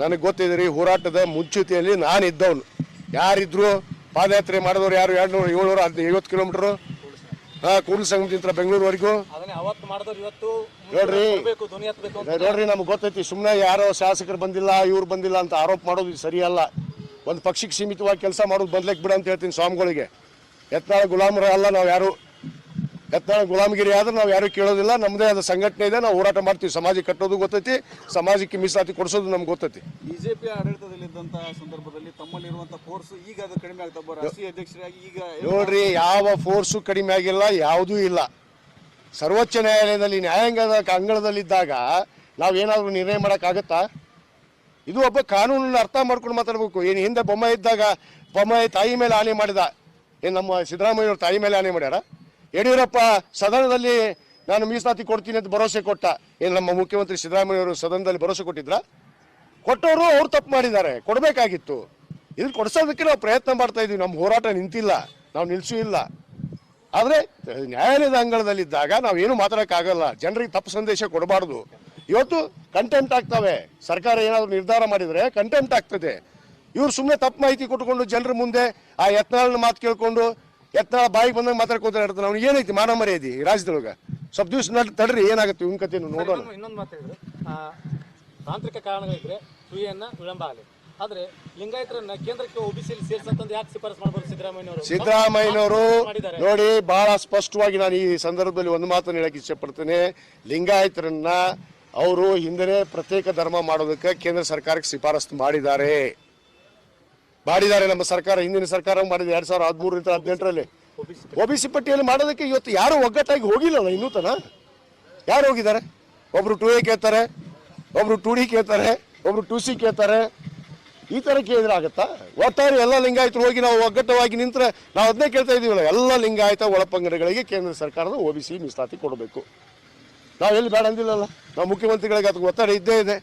ನನಗೆ ಗೊತ್ತಿದೆ ರೀ ಹೋರಾಟದ ಮುಂಚೂತಿಯಲ್ಲಿ ನಾನು ಇದ್ದವನು ಯಾರಿದ್ರು ಪಾದಯಾತ್ರೆ ಮಾಡಿದವ್ರು ಯಾರು? ಎರಡ್ನೂರು ಏಳ್ನೂರ ಹದಿನೈದು ಐವತ್ತು ಕಿಲೋಮೀಟ್ರು ಹಾಂ ಕೂಡಲ ಸಂಘದಿಂದ ಬೆಂಗಳೂರುವರೆಗೂ. ನೋಡ್ರಿ. ನೋಡ್ರಿ ನಮ್ಗೆ ಗೊತ್ತೈತಿ ಸುಮ್ಮನೆ ಯಾರೋ ಶಾಸಕರು ಬಂದಿಲ್ಲ ಇವ್ರು ಬಂದಿಲ್ಲ ಅಂತ ಆರೋಪ ಮಾಡೋದು ಇದು ಸರಿಯಲ್ಲ. ಒಂದು ಪಕ್ಷಕ್ಕೆ ಸೀಮಿತವಾಗಿ ಕೆಲಸ ಮಾಡೋದು ಬದಲಕ್ಕೆ ಬಿಡ ಅಂತ ಹೇಳ್ತೀನಿ ಸ್ವಾಮಿಗಳಿಗೆ. ಯತ್ನಾಳ ಗುಲಾಮರ ಅಲ್ಲ ನಾವು ಯಾರು. ಯತ್ನಾಳ ಗುಲಾಮಗಿರಿ ಆದ್ರೆ ನಾವು ಯಾರು ಕೇಳೋದಿಲ್ಲ. ನಮ್ಮದೇ ಆದ ಸಂಘಟನೆ ಇದೆ. ನಾವು ಹೋರಾಟ ಮಾಡ್ತೀವಿ. ಸಮಾಜ ಕಟ್ಟೋದು ಗೊತ್ತೈತಿ. ಸಮಾಜಕ್ಕೆ ಮೀಸಲಾತಿ ಕೊಡಿಸೋದು ನಮ್ಗೆ ಗೊತ್ತೈತಿ. ಬಿಜೆಪಿ ಆಡಳಿತದಲ್ಲಿದ್ದಂತಹ ಸಂದರ್ಭದಲ್ಲಿ ತಮ್ಮಲ್ಲಿರುವಂತಹ ಫೋರ್ಸ್ ಈಗ ಅದು ಕಡಿಮೆ ಆಗ್ತಾ ಒಬ್ಬ ರಾಷ್ಟ್ರೀಯ ಅಧ್ಯಕ್ಷರಾಗಿ ಈಗ ನೋಡ್ರಿ ಯಾವ ಫೋರ್ಸು ಕಡಿಮೆ ಆಗಿಲ್ಲ ಯಾವುದೂ ಇಲ್ಲ. ಸರ್ವೋಚ್ಚ ನ್ಯಾಯಾಲಯದಲ್ಲಿ ನ್ಯಾಯಾಂಗದ ಅಂಗಳದಲ್ಲಿದ್ದಾಗ ನಾವೇನಾದರೂ ನಿರ್ಣಯ ಮಾಡೋಕ್ಕಾಗತ್ತಾ ಇದು ಒಬ್ಬ ಕಾನೂನನ್ನ ಅರ್ಥ ಮಾಡ್ಕೊಂಡು ಮಾತಾಡ್ಬೇಕು. ಏನು ಹಿಂದೆ ಬೊಮ್ಮಾಯಿ ಇದ್ದಾಗ ಬೊಮ್ಮಾಯಿ ತಾಯಿ ಮೇಲೆ ಆನೆ ಮಾಡಿದ. ಏನು ನಮ್ಮ ಸಿದ್ದರಾಮಯ್ಯವ್ರ ತಾಯಿ ಮೇಲೆ ಆನೆ ಮಾಡ್ಯಾರ? ಯಡಿಯೂರಪ್ಪ ಸದನದಲ್ಲಿ ನಾನು ಮೀಸಲಾತಿ ಕೊಡ್ತೀನಿ ಅಂತ ಭರವಸೆ ಕೊಟ್ಟ. ಏನು ನಮ್ಮ ಮುಖ್ಯಮಂತ್ರಿ ಸಿದ್ದರಾಮಯ್ಯವರು ಸದನದಲ್ಲಿ ಭರವಸೆ ಕೊಟ್ಟಿದ್ರ? ಕೊಟ್ಟವರು ಅವ್ರು ತಪ್ಪು ಮಾಡಿದ್ದಾರೆ. ಕೊಡಬೇಕಾಗಿತ್ತು. ಇದನ್ನ ಕೊಡಿಸೋದಕ್ಕೆ ನಾವು ಪ್ರಯತ್ನ ಮಾಡ್ತಾ ಇದೀವಿ. ನಮ್ಮ ಹೋರಾಟ ನಿಂತಿಲ್ಲ. ನಾವು ನಿಲ್ಲಿಸೂ ಇಲ್ಲ. ಆದರೆ, ನ್ಯಾಯಾಲಯದ ಅಂಗಳದಲ್ಲಿದ್ದಾಗ ನಾವೇನು ಮಾತಾಡೋಕ್ಕಾಗಲ್ಲ. ಜನರಿಗೆ ತಪ್ಪು ಸಂದೇಶ ಕೊಡಬಾರ್ದು. ಇವತ್ತು ಕಂಟೆಂಟ್ ಆಗ್ತವೆ. ಸರ್ಕಾರ ಏನಾದರೂ ನಿರ್ಧಾರ ಮಾಡಿದರೆ ಕಂಟೆಂಟ್ ಆಗ್ತದೆ. ಇವ್ರು ಸುಮ್ಮನೆ ತಪ್ಪು ಮಾಹಿತಿ ಕೊಟ್ಕೊಂಡು ಜನರ ಮುಂದೆ ಆ ಯತ್ನಾಳನ ಮಾತು ಕೇಳ್ಕೊಂಡು ಯತ್ನಾಳ ಬಾಯಿಗೆ ಬಂದಂಗೆ ಮಾತಾಡ್ಕೋತಾರೆ ಇರ್ತಾನೆ ಅವ್ನಿಗೆ ಏನೈತಿ ಮಾನ ಮರ್ಯಾದಿ ರಾಜ್ಯದೊಳಗೆ ಸ್ವಲ್ಪ ದಿವಸ ನಡ್ ತಡ್ರಿ ಏನಾಗುತ್ತೆ ಇವ್ನ ಕಥೆಯನ್ನು ನೋಡೋಣ ಇನ್ನೊಂದು- ಇನ್ನೊಂದು ಮಾತು ಹೇಳಿದ್ರೆ ಆ, ತಾಂತ್ರಿಕ ಕಾರಣಗಳಿದ್ರೆ ಕ್ರಿಯೆಯನ್ನ ವಿಳಂಬ ಆಗಲಿ ಆದ್ರೆ ಲಿಂಗಾಯತರನ್ನ ಕೇಂದ್ರಕ್ಕೆ ಒಬಿಸಿಯಲ್ಲಿ ಸೇರ್ಸಂತಂದು ಯಾಕೆ ಶಿಫಾರಸ್ ಮಾಡಬಹುದು ಸಿದ್ದರಾಮಯ್ಯನವರು ಸಿದ್ದರಾಮಯ್ಯನವರು ನೋಡಿ ಬಹಳ ಸ್ಪಷ್ಟವಾಗಿ ನಾನು ಈ ಸಂದರ್ಭದಲ್ಲಿ ಒಂದು ಮಾತನ್ನು ಹೇಳಕ್ಕೆ ಇಷ್ಟಪಡ್ತೇನೆ ಲಿಂಗಾಯತರನ್ನ ಅವರು ಹಿಂದೆ ಪ್ರತ್ಯೇಕ ಧರ್ಮ ಮಾಡೋದಕ್ಕೆ ಕೇಂದ್ರ ಸರ್ಕಾರಕ್ಕೆ ಶಿಫಾರಸು ಮಾಡಿದ್ದಾರೆ ಮಾಡಿದ್ದಾರೆ ನಮ್ಮ ಸರ್ಕಾರ, ಹಿಂದಿನ ಸರ್ಕಾರ ಮಾಡಿದೆ ಎರಡ್ ಸಾವಿರದ ಹದಿಮೂರರಿಂದ ಹದಿನೆಂಟರಲ್ಲಿ. ಸಿ ಪಟ್ಟಿಯಲ್ಲಿ ಮಾಡೋದಕ್ಕೆ ಇವತ್ತು ಯಾರು ಒಗ್ಗಟ್ಟಾಗಿ ಹೋಗಿಲ್ಲಲ್ಲ ಇನ್ನೂ ತನ ಯಾರು ಹೋಗಿದ್ದಾರೆ? ಒಬ್ರು ಟು ಎ ಕೇಳ್ತಾರೆ, ಒಬ್ರು ಟು ಡಿ ಕೇಳ್ತಾರೆ, ಒಬ್ರು ಟು ಸಿ ಕೇಳ್ತಾರೆ. ಈ ಥರ ಕೇಳಿದ್ರೆ ಆಗುತ್ತಾ? ಒಟ್ಟಾರೆ ಎಲ್ಲ ಲಿಂಗಾಯತರು ಹೋಗಿ ನಾವು ಒಗ್ಗಟ್ಟವಾಗಿ ನಿಂತರೆ ನಾವು ಅದನ್ನೇ ಕೇಳ್ತಾ ಇದ್ದೀವಲ್ಲ, ಎಲ್ಲ ಲಿಂಗಾಯತ ಒಳಪಂಗಡಗಳಿಗೆ ಕೇಂದ್ರ ಸರ್ಕಾರದ ಒ ಬಿ ಸಿ ಮೀಸಲಾತಿ ಕೊಡಬೇಕು. ನಾವು ಎಲ್ಲಿ ಬೇಡ ಅಂದಿಲ್ಲಲ್ಲ? ನಾವು ಮುಖ್ಯಮಂತ್ರಿಗಳಿಗೆ ಅದಕ್ಕೆ ಒತ್ತಡ ಇದ್ದೇ ಇದೆ.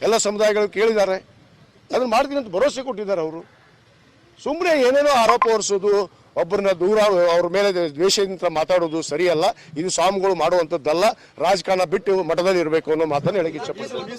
ಎಲ್ಲ ಸಮುದಾಯಗಳು ಕೇಳಿದ್ದಾರೆ. ಅದನ್ನು ಮಾಡ್ತೀನಿ ಅಂತ ಭರವಸೆ ಕೊಟ್ಟಿದ್ದಾರೆ ಅವರು. ಸುಮ್ಮನೆ ಏನೇನೋ ಆರೋಪ ಹೊರಿಸೋದು ಒಬ್ಬರನ್ನ ದೂರ, ಅವ್ರ ಮೇಲೆ ದ್ವೇಷದಿಂದ ಮಾತಾಡೋದು ಸರಿಯಲ್ಲ. ಇದು ಸ್ವಾಮಿಗಳು ಮಾಡುವಂಥದ್ದಲ್ಲ. ರಾಜಕಾರಣ ಬಿಟ್ಟು ಮಠದಲ್ಲಿ ಇರಬೇಕು ಅನ್ನೋ ಮಾತನ್ನು ಹೇಳಕ್ಕೆ ಇಷ್ಟಪಡ್ತೀನಿ